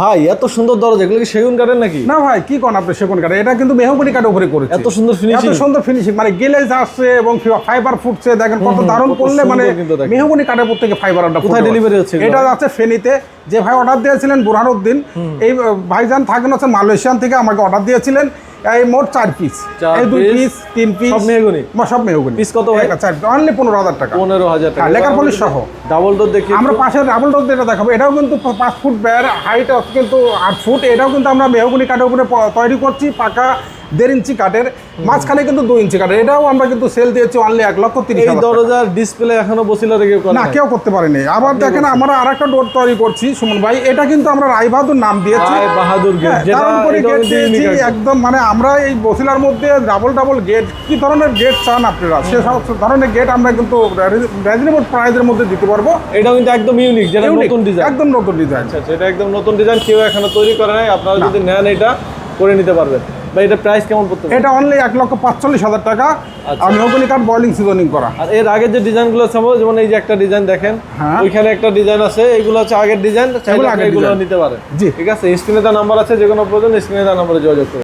ভাই এত সুন্দর দরজা এগুলো কি সেগুন কাঠের নাকি? না ভাই কি কোন আপনি সেগুন কাঠের? এটা কিন্তু মেহগুনি কাঠের উপরে করেছে। এত সুন্দর ফিনিশিং এত সুন্দর ফিনিশিং মানে গ্লেজ আসছে এবং ফাইবার ফুটছে দেখেন কত দারুণ করলে মানে মেহগনি কাঠের উপর থেকে ফাইবার কোথায় ডেলিভারি হচ্ছে এটা আছে ফেনীতে। যে ভাই অর্ডার দিয়েছিলেন বুরহানুদ্দিন এই ভাইজান থাকেন হচ্ছে মালয়েশিয়ান থেকে আমাকে অর্ডার দিয়েছিলেন। এই মোট চার পিস এই দুই পিস তিন পিস সব মেহগুনি? সব মেহগুনি। পিস কত ভাই? চার অনলি পনেরো হাজার টাকা। পনেরো হাজার টাকা। হ্যাঁ, লেখার পলিশ সহ। ডাবল ডোর দেখি আমরা পাশে ডাবল ডোর যেটা দেখাবো। এটাও কিন্তু পাঁচ ফুট বের হাইট কিন্তু আট ফুট এটাও কিন্তু আমরা মেহগুনি কাঠের উপরে তৈরি করছি পাকা দেড় ইঞ্চি কাঠের মাঝখানে কিন্তু দুই ইঞ্চি কাঠের। এটাও আমরা কিন্তু সেল দিয়েছি অনলি এক লক্ষ তিরিশ এই। দরজার ডিসপ্লে এখনও বসিলা করে না কেউ করতে পারেনি। আবার দেখেন আমরা আর একটা ডোর তৈরি করছি সুমন ভাই। এটা কিন্তু আমরা রায়বাহাদুর নাম দিয়েছি। রায় বাহাদুর গেট হ্যাঁ, দিয়েছি একদম মানে আমরা এই বসিলার মধ্যে ডাবল ডাবল গেট কি ধরনের গেট চান আপনারা? সে ধরনের গেট আমরা কিন্তু রিজনেবল প্রাইসের মধ্যে দিতে পারব। এটা কিন্তু একদম ইউনিক যেটা নতুন ডিজাইন একদম নতুন ডিজাইন আচ্ছা আচ্ছা, এটা একদম নতুন ডিজাইন কেউ এখনও তৈরি করে নাই। আপনারা যদি নেন এটা করে নিতে পারবেন। বা এটা প্রাইস কেমন পড়তে এটা অনলি এক লক্ষ পাঁচচল্লিশ হাজার টাকা আচ্ছা। আর মেহগনি কাঠ বয়লিং সিজনিং করা আর এর আগের যে ডিজাইনগুলো আছে যেমন এই যে একটা ডিজাইন দেখেন হ্যাঁ। ওইখানে একটা ডিজাইন আছে এগুলো হচ্ছে আগের ডিজাইন চাইলে এগুলো। নিতে পারে জি। ঠিক আছে স্ক্রিনে তার নাম্বার আছে যে কোনো প্রয়োজন স্ক্রিনে তার নাম্বারে যোগাযোগ করুন